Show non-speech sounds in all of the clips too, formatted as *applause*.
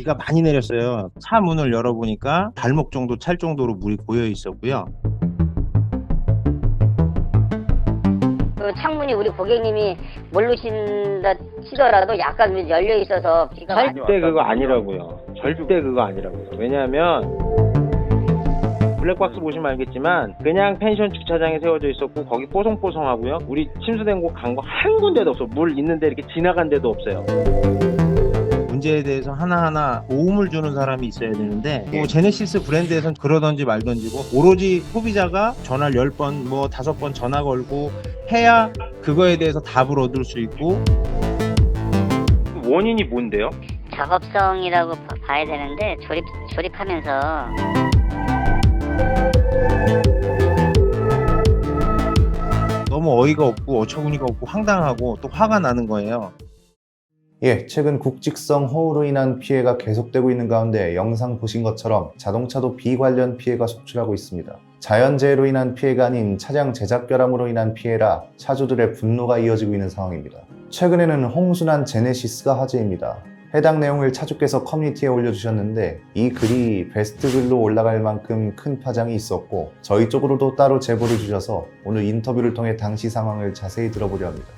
비가 많이 내렸어요. 차 문을 열어보니까 발목 정도 찰 정도로 물이 고여 있었고요. 그 창문이 우리 고객님이 모르신다 치더라도 약간 열려 있어서 비가 많이 절대 그거 아니라고요. 절대 그거 아니라고요. 왜냐하면 블랙박스 보시면 알겠지만 그냥 펜션 주차장에 세워져 있었고 거기 뽀송뽀송하고요. 우리 침수된 곳 간 거 한 군데도 없어. 물 있는 데 이렇게 지나간 데도 없어요. 문제에 대해서 하나하나 도움을 주는 사람이 있어야 되는데 뭐 제네시스 브랜드에선 그러던지 말던지고 오로지 소비자가 전화를 10번 뭐 5번 전화 걸고 해야 그거에 대해서 답을 얻을 수 있고 원인이 뭔데요? 작업성이라고 봐- 봐야 되는데 조립 조립하면서 너무 어이가 없고 어처구니가 없고 황당하고 또 화가 나는 거예요. 예, 최근 국직성 호우로 인한 피해가 계속되고 있는 가운데 영상 보신 것처럼 자동차도 비 관련 피해가 속출하고 있습니다. 자연재해로 인한 피해가 아닌 차량 제작 결함으로 인한 피해라 차주들의 분노가 이어지고 있는 상황입니다. 최근에는 홍순환 제네시스가 화제입니다. 해당 내용을 차주께서 커뮤니티에 올려주셨는데 이 글이 베스트 글로 올라갈 만큼 큰 파장이 있었고 저희 쪽으로도 따로 제보를 주셔서 오늘 인터뷰를 통해 당시 상황을 자세히 들어보려 합니다.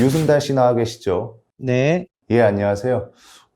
유승달 씨 나와 계시죠? 네, 예, 안녕하세요.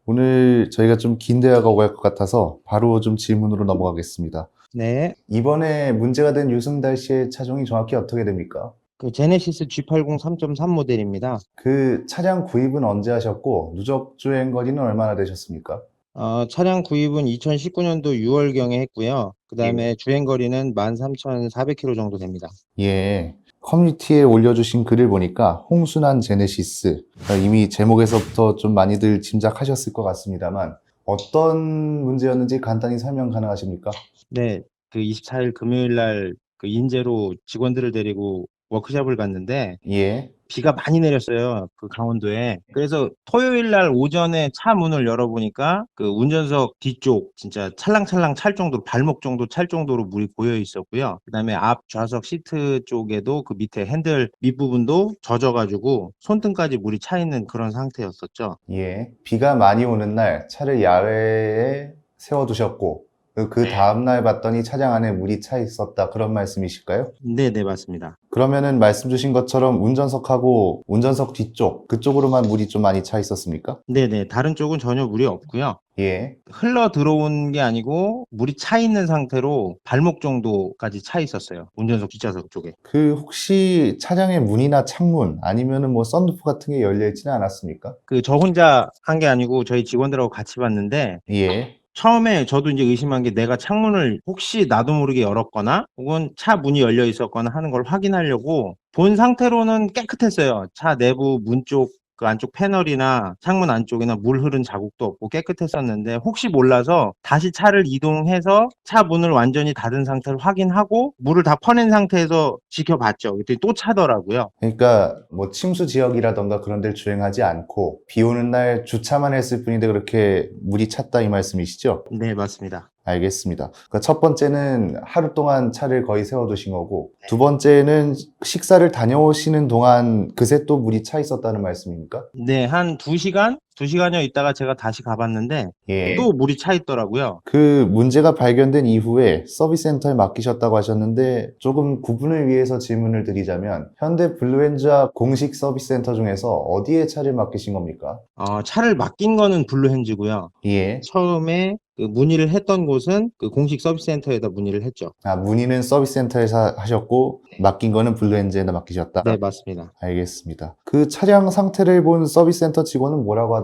오늘 저희가 좀 긴 대화가 오갈 것 같아서 바로 좀 질문으로 넘어가겠습니다. 네. 이번에 문제가 된 유승달 씨의 차종이 정확히 어떻게 됩니까? 그 제네시스 G80 3.3 모델입니다. 그 차량 구입은 언제 하셨고 누적 주행 거리는 얼마나 되셨습니까? 어, 차량 구입은 2019년도 6월경에 했고요. 그 다음에 주행 거리는 13,400km 정도 됩니다. 예. 커뮤니티에 올려주신 글을 보니까 홍순환 제네시스 그러니까 이미 제목에서부터 좀 많이들 짐작하셨을 것 같습니다만 어떤 문제였는지 간단히 설명 가능하십니까? 네, 그 24일 금요일 날 그 인제로 직원들을 데리고 워크숍을 갔는데 예. 비가 많이 내렸어요. 그 강원도에. 그래서 토요일 날 오전에 차 문을 열어보니까 그 운전석 뒤쪽 진짜 찰랑찰랑 찰 정도로 발목 정도 찰 정도로 물이 고여 있었고요. 그다음에 앞 좌석 시트 쪽에도 그 밑에 핸들 밑부분도 젖어가지고 손등까지 물이 차 있는 그런 상태였었죠. 예. 비가 많이 오는 날 차를 야외에 세워두셨고 그- 그 다음날 봤더니 차량 안에 물이 차 있었다 그런 말씀이실까요? 네, 네, 맞습니다. 그러면은 말씀 주신 것처럼 운전석하고 운전석 뒤쪽 그쪽으로만 물이 좀 많이 차 있었습니까? 네, 네, 다른 쪽은 전혀 물이 없고요. 예. 흘러 들어온 게 아니고 물이 차 있는 상태로 발목 정도까지 차 있었어요. 운전석 뒷좌석 쪽에. 그 혹시 차량의 문이나 창문 아니면은 뭐 썬루프 같은 게 열려 있지는 않았습니까? 그 저 혼자 한 게 아니고 저희 직원들하고 같이 봤는데 예. 처음에 저도 이제 의심한 게 내가 창문을 혹시 나도 모르게 열었거나 혹은 차 문이 열려 있었거나 하는 걸 확인하려고 본 상태로는 깨끗했어요. 차 내부 문 쪽 그 안쪽 패널이나 창문 안쪽이나 물 흐른 자국도 없고 깨끗했었는데 혹시 몰라서 다시 차를 이동해서 차 문을 완전히 닫은 상태를 확인하고 물을 다 퍼낸 상태에서 지켜봤죠. 그랬더니 또 차더라고요. 그러니까 뭐 침수 지역이라던가 그런 데를 주행하지 않고 비 오는 날 주차만 했을 뿐인데 그렇게 물이 찼다 이 말씀이시죠? 네, 맞습니다. 알겠습니다. 그러니까 첫 번째는 하루 동안 차를 거의 세워두신 거고, 두 번째는 식사를 다녀오시는 동안 그새 또 물이 차 있었다는 말씀입니까? 네, 한 두시간 두 시간여 있다가 제가 다시 가봤는데 예. 또 물이 차 있더라고요. 그 문제가 발견된 이후에 서비스 센터에 맡기셨다고 하셨는데 조금 구분을 위해서 질문을 드리자면 현대 블루엔자 공식 서비스 센터 중에서 어디에 차를 맡기신 겁니까? 어, 차를 맡긴 거는 블루핸즈고요. 예. 처음에 그 문의를 했던 곳은 그 공식 서비스 센터에다 문의를 했죠. 아, 문의는 서비스 센터에서 하셨고 맡긴 거는 블루엔즈에다 맡기셨다. 네, 맞습니다. 알겠습니다. 그 차량 상태를 본 서비스 센터 직원은 뭐라고 하던가요?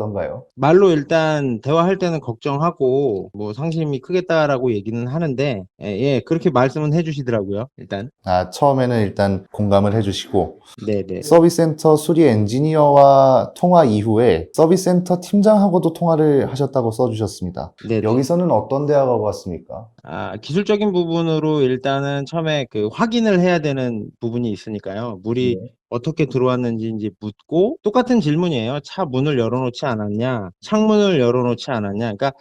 말로 일단 대화할 때는 걱정하고 뭐 상심이 크겠다라고 얘기는 하는데 예, 예, 그렇게 말씀은 해주시더라고요. 일단 아, 처음에는 일단 공감을 해주시고 네, 네. 서비스 센터 수리 엔지니어와 통화 이후에 서비스 센터 팀장하고도 통화를 하셨다고 써주셨습니다. 네, 네. 여기서는 어떤 대화가 오갔습니까? 아, 기술적인 부분으로 일단은 처음에 그 확인을 해야 되는 부분이 있으니까요. 물이 네. 어떻게 들어왔는지 이제 묻고 똑같은 질문이에요. 차 문을 열어놓지 않았냐? 창문을 열어놓지 않았냐? 그러니까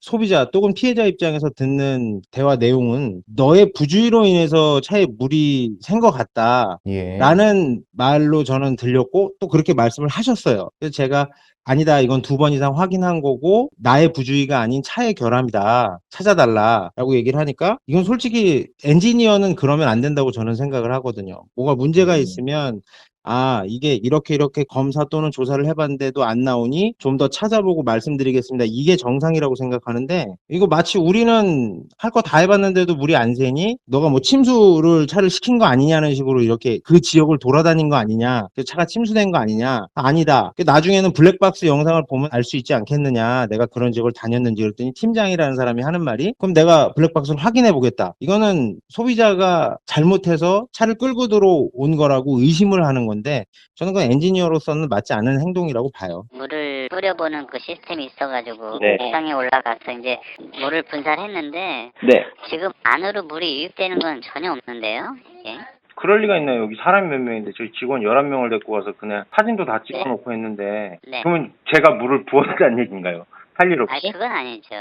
소비자 또는 피해자 입장에서 듣는 대화 내용은 너의 부주의로 인해서 차에 물이 샌 것 같다. 예. 라는 말로 저는 들렸고 또 그렇게 말씀을 하셨어요. 그래서 제가 아니다 이건 두 번 이상 확인한 거고 나의 부주의가 아닌 차의 결함이다 찾아달라라고 얘기를 하니까 이건 솔직히 엔지니어는 그러면 안 된다고 저는 생각을 하거든요. 뭐가 문제가 음. 있으면 아, 이게 이렇게 이렇게 검사 또는 조사를 해봤는데도 안 나오니 좀 더 찾아보고 말씀드리겠습니다. 이게 정상이라고 생각하는데 이거 마치 우리는 할 거 다 해봤는데도 물이 안 새니 너가 뭐 침수를 차를 시킨 거 아니냐는 식으로 이렇게 그 지역을 돌아다닌 거 아니냐 그 차가 침수된 거 아니냐 아니다. 그 나중에는 블랙박스 영상을 보면 알 수 있지 않겠느냐 내가 그런 지역을 다녔는지 그랬더니 팀장이라는 사람이 하는 말이 그럼 내가 블랙박스를 확인해 보겠다. 이거는 소비자가 잘못해서 차를 끌고 들어온 거라고 의심을 하는 건데 저는 그건 엔지니어로서는 맞지 않는 행동이라고 봐요. 물을 뿌려보는 그 시스템이 있어가지고 네. 옥상에 올라가서 이제 물을 분사했는데 네. 지금 안으로 물이 유입되는 건 전혀 없는데요. 예. 그럴 리가 있나요? 여기 사람이 몇 명인데 저희 직원 11명을 데리고 와서 그냥 사진도 다 찍어놓고 했는데 네. 그러면 제가 물을 부었다는 얘기인가요? 할일아 없이? 그건 아니죠.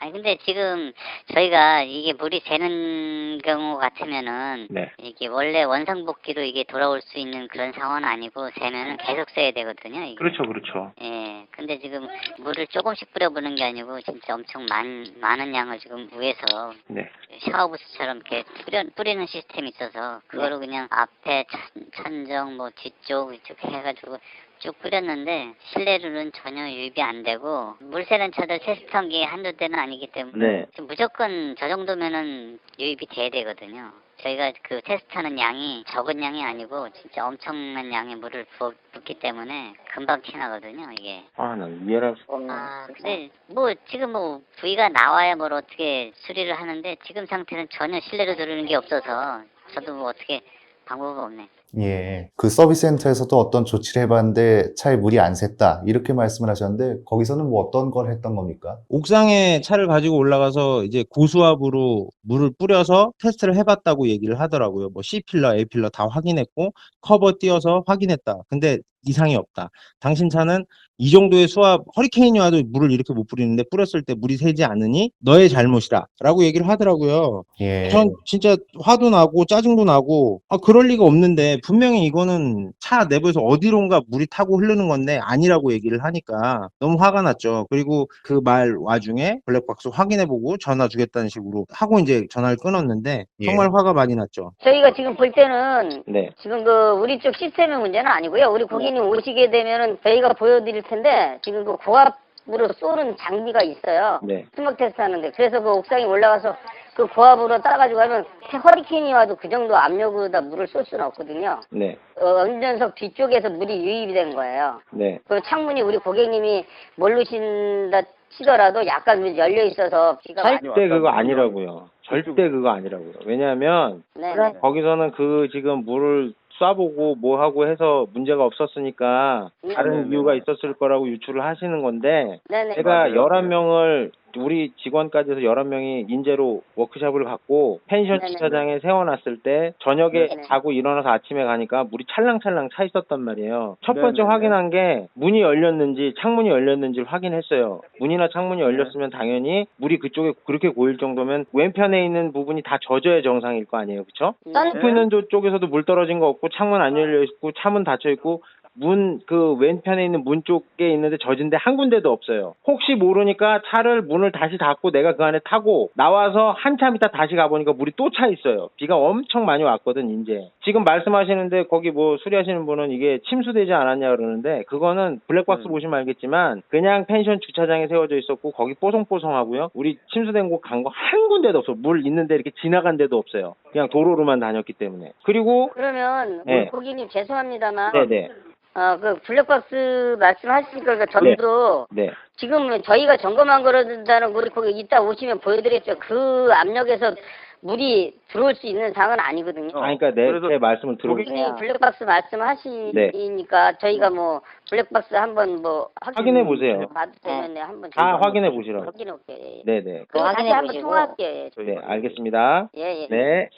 아니 근데 지금 저희가 이게 물이 새는 경우 같으면은 네. 이게 원래 원상복귀로 이게 돌아올 수 있는 그런 상황은 아니고 새면은 계속 써야 되거든요. 이게. 그렇죠, 그렇죠. 예. 근데 지금 물을 조금씩 뿌려보는 게 아니고 진짜 엄청 많, 많은 양을 지금 위에서 네. 샤워부스처럼 이렇게 뿌려, 뿌리는 시스템이 있어서 그거로 그냥 앞에 천, 천정 뭐 뒤쪽 이쪽 해가지고 쭉 뿌렸는데 실내로는 전혀 유입이 안 되고 물 새는 차들 테스트한 게 한두 대는 아니기 때문에 네. 무조건 저 정도면은 유입이 돼야 되거든요. 저희가 그 테스트하는 양이 적은 양이 아니고 진짜 엄청난 양의 물을 부어, 붓기 때문에 금방 티나거든요 이게. 아, 난 이해를 할 수... 아, 근데 뭐 지금 뭐 부위가 나와야 뭘 어떻게 수리를 하는데 지금 상태는 전혀 실내로 들어오는 게 없어서 저도 뭐 어떻게 방법이 없네. 예. 그 서비스 센터에서도 어떤 조치를 해봤는데 차에 물이 안 샜다. 이렇게 말씀을 하셨는데 거기서는 뭐 어떤 걸 했던 겁니까? 옥상에 차를 가지고 올라가서 이제 고수압으로 물을 뿌려서 테스트를 해봤다고 얘기를 하더라고요. 뭐 C 필러, A 필러 다 확인했고 커버 띄어서 확인했다. 근데 이상이 없다. 당신 차는 이 정도의 수압, 허리케인이 와도 물을 이렇게 못 뿌리는데 뿌렸을 때 물이 새지 않으니 너의 잘못이다. 라고 얘기를 하더라고요. 예. 전 진짜 화도 나고 짜증도 나고 아 그럴 리가 없는데 분명히 이거는 차 내부에서 어디론가 물이 타고 흐르는 건데 아니라고 얘기를 하니까 너무 화가 났죠. 그리고 그 말 와중에 블랙박스 확인해보고 전화 주겠다는 식으로 하고 이제 전화를 끊었는데 예. 정말 화가 많이 났죠. 저희가 지금 볼 때는 네. 지금 그 우리 쪽 시스템의 문제는 아니고요. 우리 고객님 오시게 되면은 저희가 보여드릴 텐데 지금 그 고압 으로 쏘는 장비가 있어요. 네. 스모크 테스트 하는데 그래서 그 옥상에 올라가서 그 고압으로 따가지고 하면 허리케인이 와도 그 정도 압력으로다 물을 쏠 수는 없거든요. 네. 어, 운전석 뒤쪽에서 물이 유입이 된 거예요. 네. 그 창문이 우리 고객님이 모르신다 치더라도 약간 열려 있어서 비가 많이 절대 그거 아니라고요. 절대 그거 아니라고요. 왜냐하면 네. 거기서는 그 지금 물을 쏴보고 뭐 하고 해서 문제가 없었으니까 다른 네, 이유가 있었을 거라고 유추를 하시는 건데 네네. 제가 11명을 우리 직원까지 해서 11명이 인재로 워크숍을 갖고 펜션 네네. 주차장에 세워놨을 때 저녁에 네네. 자고 일어나서 아침에 가니까 물이 찰랑찰랑 차 있었단 말이에요. 첫 번째 네네네. 확인한 게 문이 열렸는지 창문이 열렸는지를 확인했어요. 문이나 창문이 열렸으면 당연히 물이 그쪽에 그렇게 고일 정도면 왼편에 있는 부분이 다 젖어야 정상일 거 아니에요. 그쵸? 선- 옆에 있는 쪽에서도 물 떨어진 거 없고 창문 안 열려 있고 차문 닫혀 있고 문 그 왼편에 있는 문 쪽에 있는데 젖은 데 한 군데도 없어요. 혹시 모르니까 차를 문을 다시 닫고 내가 그 안에 타고 나와서 한참 있다 다시 가보니까 물이 또 차 있어요. 비가 엄청 많이 왔거든 이제. 지금 말씀하시는데 거기 뭐 수리하시는 분은 이게 침수되지 않았냐 그러는데 그거는 블랙박스 음. 보시면 알겠지만 그냥 펜션 주차장에 세워져 있었고 거기 뽀송뽀송하고요. 우리 침수된 곳 간 거 한 군데도 없어. 물 있는데 이렇게 지나간 데도 없어요. 그냥 도로로만 다녔기 때문에. 그리고 그러면 네. 고객님 죄송합니다만 네네 어, 그 블랙박스 말씀하시니까 그 저도 네. 지금 저희가 점검한 거라는 우리 거기 이따 오시면 보여드렸죠. 그 압력에서 물이 들어올 수 있는 상황은 아니거든요. 아, 그러니까 내, 그래서 제 말씀을 들어. 고객님 블랙박스 말씀하시니까 저희가 뭐 블랙박스 한번 뭐 확인해 보세요. 봐도 되면 네, 한번 다 저희가 확인해 보시라고. 확인해 볼게요. 네 네. 그럼 다시 확인해 한번 보시고. 통화할게요. 네, 알겠습니다. 예, 예. 네.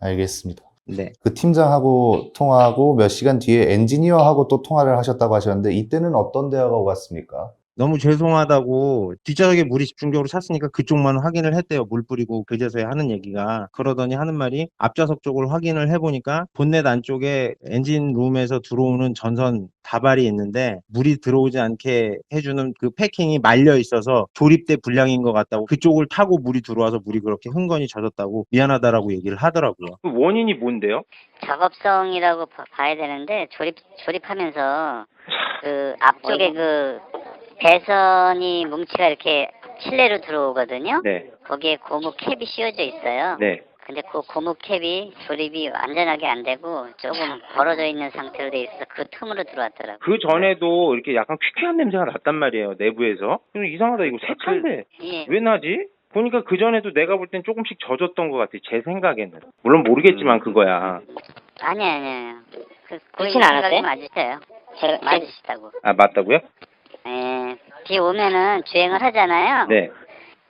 알겠습니다. 네. 그 팀장하고 통화하고 몇 시간 뒤에 엔지니어하고 또 통화를 하셨다고 하셨는데 이때는 어떤 대화가 오갔습니까? 너무 죄송하다고 뒷좌석에 물이 집중적으로 찼으니까 그쪽만 확인을 했대요. 물 뿌리고 그제서야 하는 얘기가. 그러더니 하는 말이 앞좌석 쪽을 확인을 해보니까 본넷 안쪽에 엔진 룸에서 들어오는 전선 다발이 있는데 물이 들어오지 않게 해주는 그 패킹이 말려 있어서 조립대 불량인 것 같다고 그쪽을 타고 물이 들어와서 물이 그렇게 흥건히 젖었다고 미안하다라고 얘기를 하더라고요. 그 원인이 뭔데요? 작업성이라고 봐- 봐야 되는데 조립 조립하면서 그 앞쪽에 그 배선이 뭉치가 이렇게 실내로 들어오거든요. 네, 거기에 고무 캡이 씌워져 있어요. 네. 근데 그 고무 캡이 조립이 완전하게 안 되고 조금 벌어져 있는 상태로 돼 있어서 그 틈으로 들어왔더라고요. 그 전에도 이렇게 약간 퀴퀴한 냄새가 났단 말이에요, 내부에서. 이상하다, 이거 새 차인데. 예. 왜 나지? 보니까 그 전에도 내가 볼 땐 조금씩 젖었던 것 같아, 제 생각에는. 물론 모르겠지만 그거야. 아니 아니에요. 그 그렇진? 생각이 맞으세요. 제가, 맞으시다고. 아, 맞다고요? 예. 비 오면은 주행을 하잖아요. 네.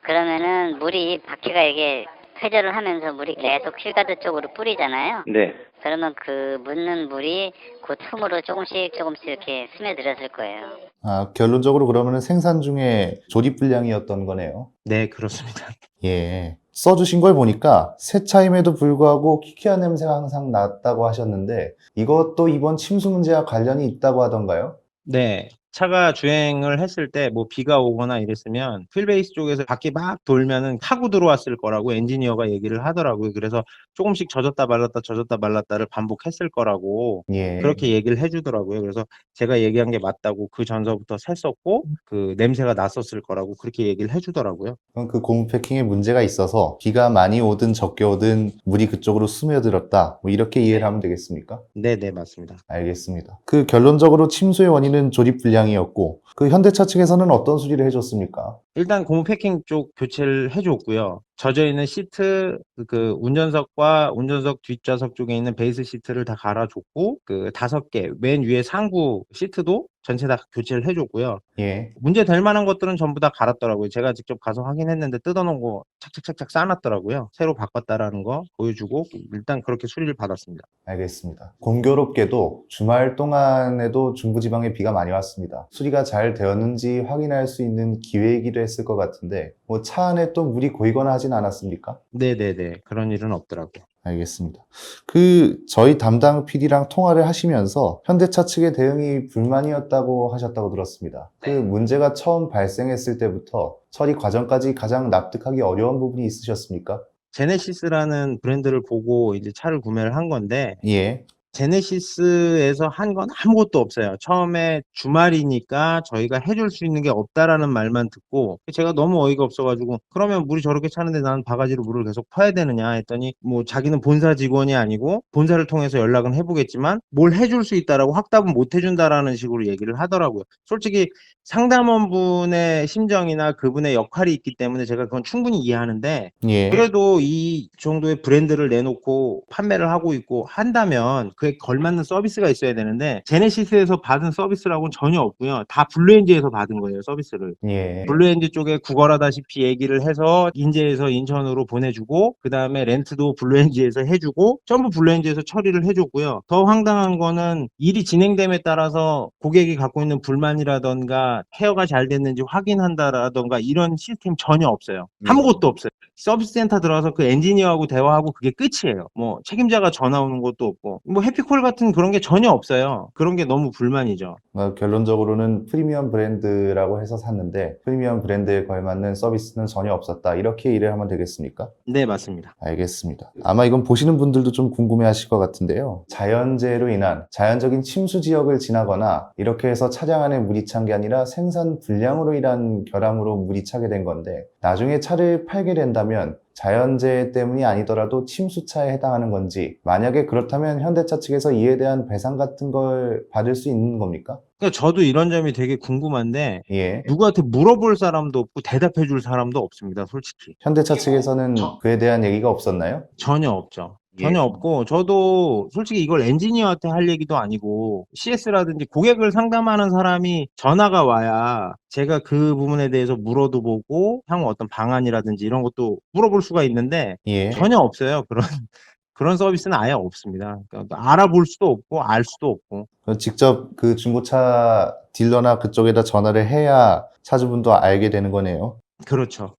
그러면은 물이 바퀴가 이게 회전을 하면서 물이 계속 휠가드 쪽으로 뿌리잖아요. 네. 그러면 그 묻는 물이 그 틈으로 조금씩 조금씩 이렇게 스며들었을 거예요. 아, 결론적으로 그러면 생산 중에 조립 불량이었던 거네요. 네, 그렇습니다. *laughs* 예. 써주신 걸 보니까 새 차임에도 불구하고 키키한 냄새가 항상 났다고 하셨는데 이것도 이번 침수 문제와 관련이 있다고 하던가요? 네. 차가 주행을 했을 때 뭐 비가 오거나 이랬으면 휠베이스 쪽에서 바퀴 막 돌면은 타고 들어왔을 거라고 엔지니어가 얘기를 하더라고요. 그래서 조금씩 젖었다 말랐다 젖었다 말랐다를 반복했을 거라고 예. 그렇게 얘기를 해주더라고요. 그래서 제가 얘기한 게 맞다고 그 전서부터 샜었고 그 냄새가 났었을 거라고 그렇게 얘기를 해주더라고요. 그럼 그 고무 패킹에 문제가 있어서 비가 많이 오든 적게 오든 물이 그쪽으로 스며들었다. 뭐 이렇게 이해를 하면 되겠습니까? 네, 네, 맞습니다. 알겠습니다. 그 결론적으로 침수의 원인은 조립 불량 이었고 그 현대차 측에서는 어떤 수리를 해줬습니까? 일단 고무 패킹 쪽 교체를 해줬고요. 젖어 있는 시트 그- 그 운전석과 운전석 뒷좌석 쪽에 있는 베이스 시트를 다 갈아줬고 그 다섯 개 맨 위에 상부 시트도 전체 다 교체를 해줬고요. 예. 문제 될 만한 것들은 전부 다 갈았더라고요. 제가 직접 가서 확인했는데 뜯어놓은 거 착착착착 싸놨더라고요. 새로 바꿨다라는 거 보여주고 일단 그렇게 수리를 받았습니다. 알겠습니다. 공교롭게도 주말 동안에도 중부지방에 비가 많이 왔습니다. 수리가 잘 되었는지 확인할 수 있는 기회이기도 했을 것 같은데 뭐 차 안에 또 물이 고이거나 하진 않았습니까? 네네네 그런 일은 없더라고요. 알겠습니다. 그 저희 담당 PD랑 통화를 하시면서 현대차 측의 대응이 불만이었다고 하셨다고 들었습니다. 그 문제가 처음 발생했을 때부터 처리 과정까지 가장 납득하기 어려운 부분이 있으셨습니까? 제네시스라는 브랜드를 보고 이제 차를 구매를 한 건데 예. 제네시스에서 한 건 아무것도 없어요. 처음에 주말이니까 저희가 해줄 수 있는 게 없다라는 말만 듣고 제가 너무 어이가 없어가지고 그러면 물이 저렇게 차는데 나는 바가지로 물을 계속 퍼야 되느냐 했더니 뭐 자기는 본사 직원이 아니고 본사를 통해서 연락은 해보겠지만 뭘 해줄 수 있다라고 확답은 못 해준다라는 식으로 얘기를 하더라고요. 솔직히 상담원분의 심정이나 그분의 역할이 있기 때문에 제가 그건 충분히 이해하는데 예. 그래도 이 정도의 브랜드를 내놓고 판매를 하고 있고 한다면 그에 걸맞는 서비스가 있어야 되는데 제네시스에서 받은 서비스라고는 전혀 없고요. 다 블루엔지에서 받은 거예요, 서비스를. 예. 블루엔지 쪽에 구걸하다시피 얘기를 해서 인제에서 인천으로 보내주고 그 다음에 렌트도 블루엔지에서 해주고 전부 블루엔지에서 처리를 해줬고요. 더 황당한 거는 일이 진행됨에 따라서 고객이 갖고 있는 불만이라던가 케어가 잘 됐는지 확인한다라던가 이런 시스템 전혀 없어요. 음. 아무것도 없어요. 서비스 센터 들어가서 그 엔지니어하고 대화하고 그게 끝이에요. 뭐 책임자가 전화 오는 것도 없고 뭐 해피콜 같은 그런 게 전혀 없어요. 그런 게 너무 불만이죠. 어, 결론적으로는 프리미엄 브랜드라고 해서 샀는데 프리미엄 브랜드에 걸맞는 서비스는 전혀 없었다. 이렇게 이해를 하면 되겠습니까? 네, 맞습니다. 알겠습니다. 아마 이건 보시는 분들도 좀 궁금해 하실 것 같은데요. 자연재해로 인한 자연적인 침수 지역을 지나거나 이렇게 해서 차량 안에 물이 찬 게 아니라 생산 불량으로 인한 결함으로 물이 차게 된 건데 나중에 차를 팔게 된다면 자연재해 때문이 아니더라도 침수차에 해당하는 건지 만약에 그렇다면 현대차 측에서 이에 대한 배상 같은 걸 받을 수 있는 겁니까? 그러니까 저도 이런 점이 되게 궁금한데 예. 누구한테 물어볼 사람도 없고 대답해 줄 사람도 없습니다. 솔직히. 현대차 측에서는 그에 대한 얘기가 없었나요? 전혀 없죠. 예. 전혀 없고 저도 솔직히 이걸 엔지니어한테 할 얘기도 아니고 CS라든지 고객을 상담하는 사람이 전화가 와야 제가 그 부분에 대해서 물어도 보고 향후 어떤 방안이라든지 이런 것도 물어볼 수가 있는데 예. 전혀 없어요. 그런 *laughs* 그런 서비스는 아예 없습니다. 그러니까 알아볼 수도 없고 알 수도 없고 직접 그 중고차 딜러나 그쪽에다 전화를 해야 차주분도 알게 되는 거네요. 그렇죠.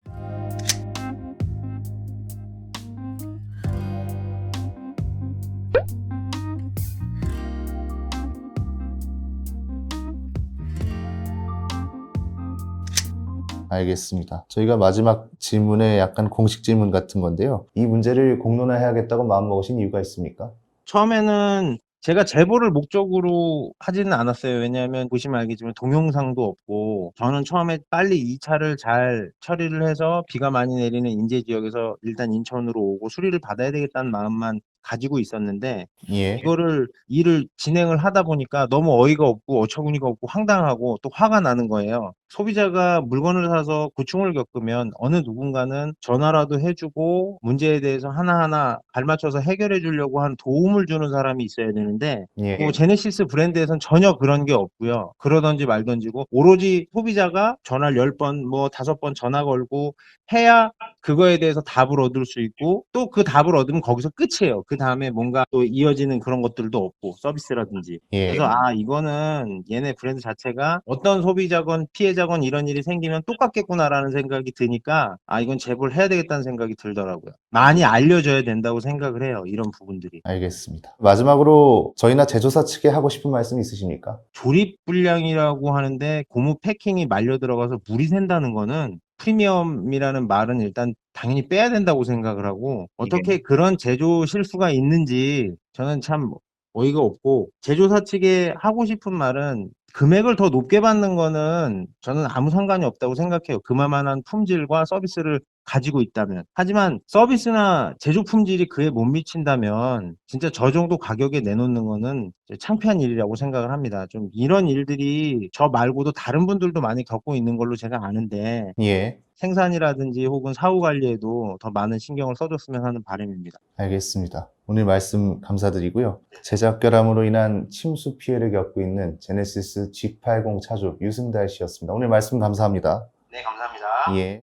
알겠습니다. 저희가 마지막 질문에 약간 공식 질문 같은 건데요. 이 문제를 공론화해야겠다고 마음먹으신 이유가 있습니까? 처음에는 제가 제보를 목적으로 하지는 않았어요. 왜냐하면 보시면 알겠지만 동영상도 없고 저는 처음에 빨리 이 차를 잘 처리를 해서 비가 많이 내리는 인제 지역에서 일단 인천으로 오고 수리를 받아야 되겠다는 마음만 가지고 있었는데 예. 이거를 일을 진행을 하다 보니까 너무 어이가 없고 어처구니가 없고 황당하고 또 화가 나는 거예요. 소비자가 물건을 사서 고충을 겪으면 어느 누군가는 전화라도 해주고 문제에 대해서 하나하나 발맞춰서 해결해 주려고 한 도움을 주는 사람이 있어야 되는데 예. 뭐 제네시스 브랜드에선 전혀 그런 게 없고요. 그러던지 말던지고 오로지 소비자가 전화를 10번 뭐 5번 전화 걸고 해야 그거에 대해서 답을 얻을 수 있고 또 그 답을 얻으면 거기서 끝이에요. 그 다음에 뭔가 또 이어지는 그런 것들도 없고 서비스라든지 예. 그래서 아 이거는 얘네 브랜드 자체가 어떤 소비자건 피해자건 이런 일이 생기면 똑같겠구나라는 생각이 드니까 아 이건 제보를 해야 되겠다는 생각이 들더라고요. 많이 알려줘야 된다고 생각을 해요. 이런 부분들이. 알겠습니다. 마지막으로 저희나 제조사 측에 하고 싶은 말씀 있으십니까? 조립 불량이라고 하는데 고무 패킹이 말려 들어가서 물이 샌다는 거는 프리미엄이라는 말은 일단 당연히 빼야 된다고 생각을 하고 어떻게 그런 제조 실수가 있는지 저는 참 어이가 없고 제조사 측에 하고 싶은 말은 금액을 더 높게 받는 거는 저는 아무 상관이 없다고 생각해요. 그만한 품질과 서비스를 가지고 있다면. 하지만 서비스나 제조 품질이 그에 못 미친다면 진짜 저 정도 가격에 내놓는 거는 창피한 일이라고 생각을 합니다. 좀 이런 일들이 저 말고도 다른 분들도 많이 겪고 있는 걸로 제가 아는데 예. 생산이라든지 혹은 사후 관리에도 더 많은 신경을 써줬으면 하는 바람입니다. 알겠습니다. 오늘 말씀 감사드리고요. 제작 결함으로 인한 침수 피해를 겪고 있는 제네시스 G80 차주 유승달 씨였습니다. 오늘 말씀 감사합니다. 네, 감사합니다. 예.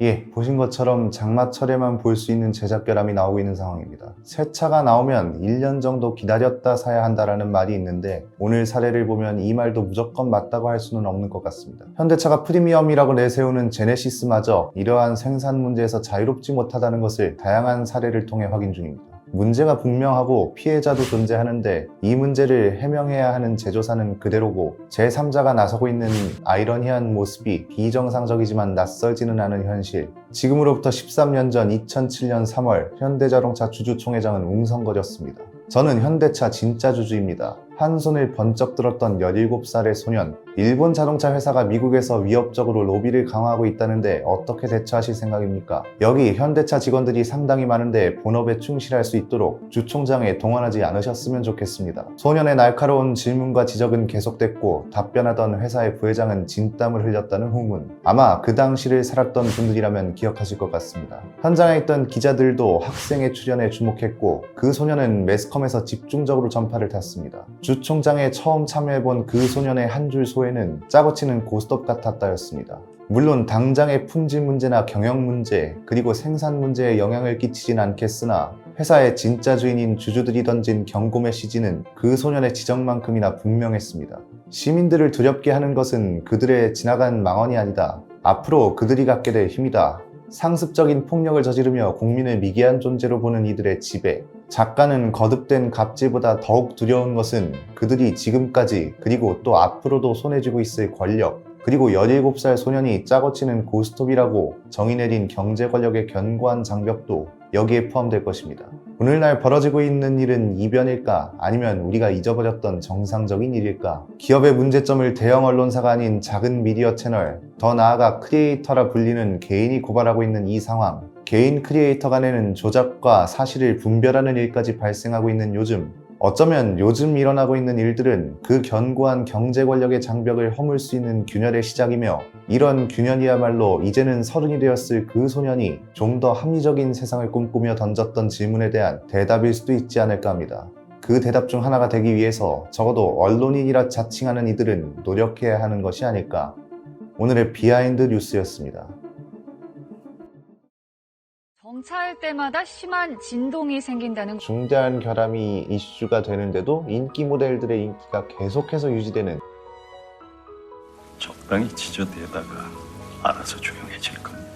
예, 보신 것처럼 장마철에만 볼 수 있는 제작 결함이 나오고 있는 상황입니다. 새 차가 나오면 1년 정도 기다렸다 사야 한다라는 말이 있는데 오늘 사례를 보면 이 말도 무조건 맞다고 할 수는 없는 것 같습니다. 현대차가 프리미엄이라고 내세우는 제네시스마저 이러한 생산 문제에서 자유롭지 못하다는 것을 다양한 사례를 통해 확인 중입니다. 문제가 분명하고 피해자도 존재하는데 이 문제를 해명해야 하는 제조사는 그대로고 제3자가 나서고 있는 아이러니한 모습이 비정상적이지만 낯설지는 않은 현실. 지금으로부터 13년 전 2007년 3월 현대자동차 주주총회장은 웅성거렸습니다. 저는 현대차 진짜 주주입니다. 한 손을 번쩍 들었던 17살의 소년. 일본 자동차 회사가 미국에서 위협적으로 로비를 강화하고 있다는데 어떻게 대처하실 생각입니까? 여기 현대차 직원들이 상당히 많은데 본업에 충실할 수 있도록 주 총장에 동원하지 않으셨으면 좋겠습니다. 소년의 날카로운 질문과 지적은 계속됐고 답변하던 회사의 부회장은 진땀을 흘렸다는 후문. 아마 그 당시를 살았던 분들이라면 기억하실 것 같습니다. 현장에 있던 기자들도 학생의 출연에 주목했고 그 소년은 매스컴에서 집중적으로 전파를 탔습니다. 주 총장에 처음 참여해본 그 소년의 한 줄 소회 는 짜고 치는 고스톱 같았다였습니다. 물론 당장의 품질 문제나 경영 문제 그리고 생산 문제에 영향을 끼치진 않겠으나 회사의 진짜 주인인 주주들이 던진 경고 메시지는 그 소년의 지적만큼이나 분명했습니다. 시민들을 두렵게 하는 것은 그들의 지나간 망언이 아니다. 앞으로 그들이 갖게 될 힘이다. 상습적인 폭력을 저지르며 국민을 미개한 존재로 보는 이들의 지배. 작가는 거듭된 갑질보다 더욱 두려운 것은 그들이 지금까지 그리고 또 앞으로도 손에 쥐고 있을 권력, 그리고 17살 소년이 짜고 치는 고스톱이라고 정의 내린 경제 권력의 견고한 장벽도 여기에 포함될 것입니다. 오늘날 벌어지고 있는 일은 이변일까? 아니면 우리가 잊어버렸던 정상적인 일일까? 기업의 문제점을 대형 언론사가 아닌 작은 미디어 채널, 더 나아가 크리에이터라 불리는 개인이 고발하고 있는 이 상황, 개인 크리에이터 간에는 조작과 사실을 분별하는 일까지 발생하고 있는 요즘, 어쩌면 요즘 일어나고 있는 일들은 그 견고한 경제 권력의 장벽을 허물 수 있는 균열의 시작이며 이런 균열이야말로 이제는 서른이 되었을 그 소년이 좀 더 합리적인 세상을 꿈꾸며 던졌던 질문에 대한 대답일 수도 있지 않을까 합니다. 그 대답 중 하나가 되기 위해서 적어도 언론인이라 자칭하는 이들은 노력해야 하는 것이 아닐까. 오늘의 비하인드 뉴스였습니다. 정차할 때마다 심한 진동이 생긴다는 중대한 결함이 이슈가 되는데도 인기 모델들의 인기가 계속해서 유지되는 적당히 지저대다가 알아서 조용해질 겁니다.